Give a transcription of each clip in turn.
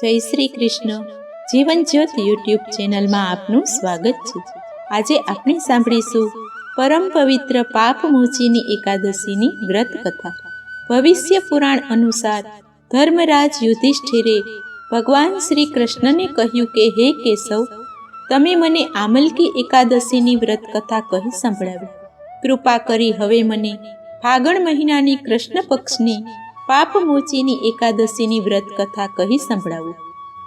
જય શ્રી કૃષ્ણ. જીવન જ્યોત યુટ્યુબ ચેનલમાં આપનું સ્વાગત છે. આજે આપણે સાંભળીશું પરમ પવિત્ર પાપ મોચીની એકાદશીની વ્રત કથા ભવિષ્ય પુરાણ અનુસાર ધર્મરાજ યુધિષ્ઠિરે ભગવાન શ્રી કૃષ્ણને કહ્યું કે, હે કેશવ, તમે મને આમલકી એકાદશીની વ્રત કથા કહી સંભળાવી. કૃપા કરી હવે મને ફાગણ મહિનાની કૃષ્ણ પક્ષની પાપ મોચીની એકાદશીની વ્રત કથા કહી સંભળાવું.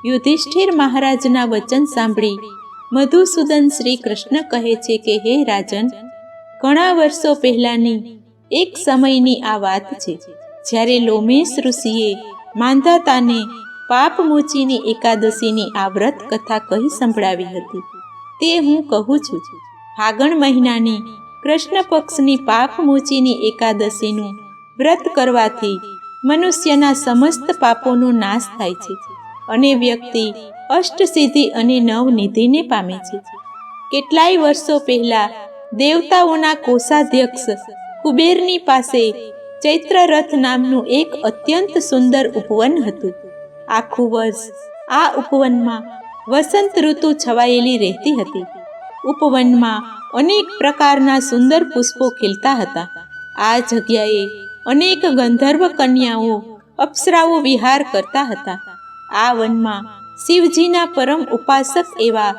યુધિષ્ઠિર મહારાજના વચન સાંભળી મધુસૂદન શ્રી કૃષ્ણ કહે છે કે, હે રાજન, ઘણા વર્ષો પહેલાની એક સમયની આ વાત છે. જ્યારે લોમેશ ઋષિએ માંધાતાને પાપ મોચીની એકાદશીની આ વ્રત કથા કહી સંભળાવી હતી. તે હું કહું છું, ફાગણ મહિનાની કૃષ્ણ પક્ષની પાપ મોચીની એકાદશીનું વ્રત કરવાથી મનુષ્યના સમસ્ત પાપોનો નાશ થાય છે અને વ્યક્તિ અષ્ટસિદ્ધિ અને નવનિધિને પામે છે. કેટલાય વર્ષો પહેલા દેવતાઓના કોષાધ્યક્ષ કુબેરની પાસે ચૈત્રરથ નામનું એક અત્યંત સુંદર ઉપવન હતું. આખું વર્ષ આ ઉપવનમાં વસંત ઋતુ છવાયેલી રહેતી હતી. ઉપવનમાં અનેક પ્રકારના સુંદર પુષ્પો ખીલતા હતા. આ જગ્યાએ અનેક ગંધર્વ કન્યાઓ અપ્સરાઓ વિહાર કરતા હતા. આ વનમાં શિવજીના પરમ ઉપાસક એવા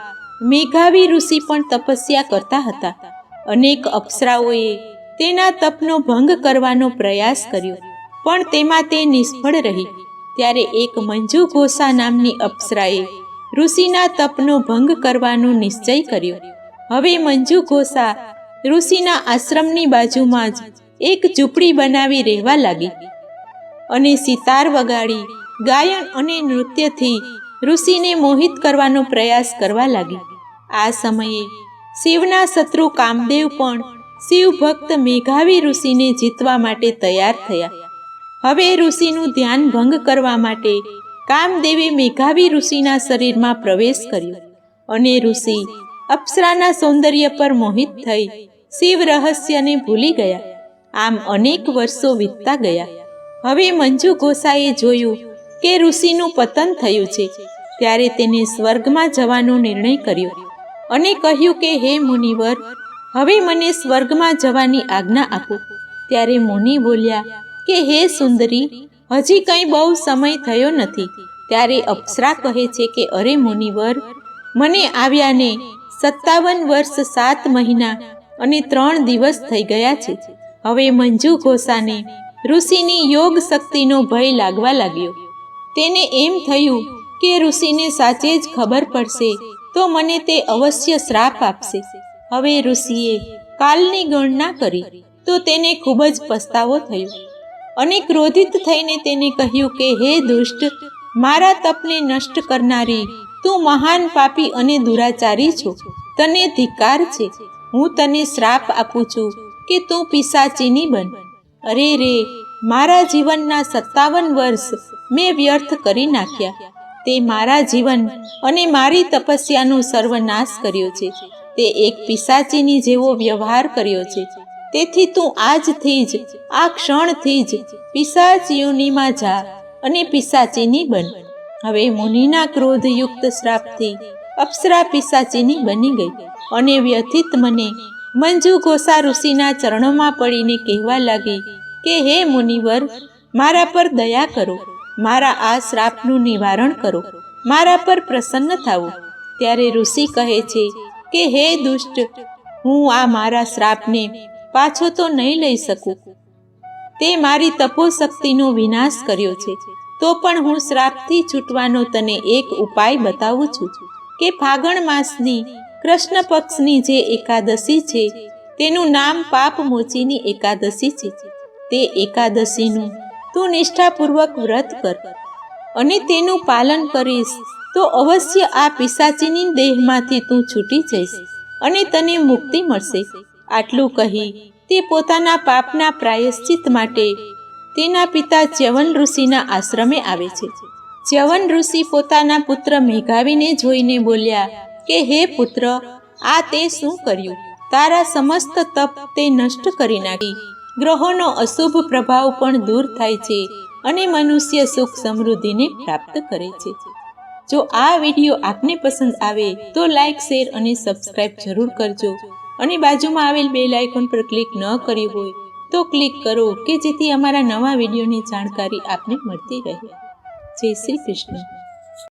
મેઘાવી ઋષિ પણ તપસ્યા કરતા હતા. અનેક અપ્સરાઓએ તેના તપનો ભંગ કરવાનો પ્રયાસ કર્યો, પણ તેમાં તે નિષ્ફળ રહી. ત્યારે એક મંજુ ઘોષા નામની અપ્સરાએ ઋષિના તપનો ભંગ કરવાનો નિશ્ચય કર્યો. હવે મંજુ ઘોષા ઋષિના આશ્રમની બાજુમાં જ એક ઝૂંપડી બનાવી રહેવા લાગી અને સિતાર વગાડી ગાયન અને નૃત્યથી ઋષિને મોહિત કરવાનો પ્રયાસ કરવા લાગી. આ સમયે શિવના શત્રુ કામદેવ પણ શિવ ભક્ત મેઘાવી ઋષિને જીતવા માટે તૈયાર થયા. હવે ઋષિનું ધ્યાન ભંગ કરવા માટે કામદેવે મેઘાવી ઋષિના શરીરમાં પ્રવેશ કર્યો અને ઋષિ અપ્સરાના સૌંદર્ય પર મોહિત થઈ શિવ રહસ્યને ભૂલી ગયા. આમ અનેક વર્ષો વીતતા ગયા. હવે મંજુ ગોસાઈએ જોયું કે ઋષિનું પતન થયું છે, ત્યારે તેને સ્વર્ગમાં જવાનો નિર્ણય કર્યો અને કહ્યું કે, હે મુનિવર, હવે મને સ્વર્ગમાં જવાની આજ્ઞા આપો. ત્યારે મુનિ બોલ્યા કે, હે સુંદરી, હજી કંઈ બહુ સમય થયો નથી. ત્યારે અપ્સરા કહે છે કે, અરે મુનિવર, મને આવ્યાને સત્તાવન વર્ષ સાત મહિના અને ત્રણ દિવસ થઈ ગયા છે. હવે મંજુ ઘોષાને ઋષિની યોગ શક્તિનો ભય લાગવા લાગ્યો. તેને એમ થયું કે ઋષિને સાચે જ ખબર પડશે તો મને તે અવશ્ય શ્રાપ આપશે. હવે ઋષિએ કાલની ગણના કરી તો તેને ખૂબ જ પસ્તાવો થયો અને ક્રોધિત થઈને તેને કહ્યું કે, હે દુષ્ટ, મારા તપને નષ્ટ કરનારી તું મહાન પાપી અને દુરાચારી છો. તને ધિકાર છે. હું તને શ્રાપ આપું છું. કે તું પિસાચીની બન. અરે રે, મારા જીવનના સત્તાવન વર્ષ મેં વ્યર્થ કરી નાખ્યા. તે મારા જીવન અને મારી તપસ્યાનો સર્વનાશ કર્યો છે. તે એક પિસાચીની જેવો વ્યવહાર કર્યો છે. તેથી તું આજથી જ, આ ક્ષણથી જ પિસાચીઓનીમાં જા અને પિસાચીની બન. હવે મુનિના ક્રોધયુક્ત શ્રાપથી અપ્સરા પિસાચીની બની ગઈ અને વ્યથિત મને મંજુ ઘોષા ઋષિના ચરણોમાં પડીને કહેવા લાગી કે, હે મુનિવર, મારા પર દયા કરો, મારા આ શ્રાપનું નિવારણ કરો, મારા પર પ્રસન્ન થાવો ત્યારે ઋષિ કહે છે કે, હે દુષ્ટ, હું આ મારા શ્રાપને પાછો તો નહીં લઈ શકું. તે મારી તપોશક્તિનો વિનાશ કર્યો છે. તો પણ હું શ્રાપથી છૂટવાનો તને એક ઉપાય બતાવું છું કે, ફાગણ માસની કૃષ્ણ પક્ષની જે એકાદશી છે, તેનું નામ પાપ મોચીની એકાદશી છે. તે એકાદશીનું તું નિષ્ઠાપૂર્વક વ્રત કર અને તેનું પાલન કરીશ તો અવશ્ય આ પિસાચીની દેહમાંથી તું છૂટી જઈશ અને તને મુક્તિ મળશે. આટલું કહી તે પોતાના પાપના પ્રાયશ્ચિત માટે તેના પિતા ચ્યવન ઋષિના આશ્રમે આવે છે. ચ્યવન ઋષિ પોતાના પુત્ર મેઘાવીને જોઈને બોલ્યા કે, હે પુત્ર, આ તે શું કર્યું? તારા સમસ્ત તપ તે નષ્ટ કરી નાખી. ગ્રહોનો અશુભ પ્રભાવ પણ દૂર થાય છે અને મનુષ્ય સુખ સમૃદ્ધિને પ્રાપ્ત કરે છે. જો આ વીડિયો આપને પસંદ આવે, તો લાઈક, શેર અને સબસ્ક્રાઇબ જરૂર કરજો. અને બાજુમાં આવેલ બે લાઇકોન પર ક્લિક ન કર્યું હોય, તો ક્લિક કરો કે જેથી અમારા નવા વિડીયોની જાણકારી આપને મળતી રહે. જય શ્રી કૃષ્ણ.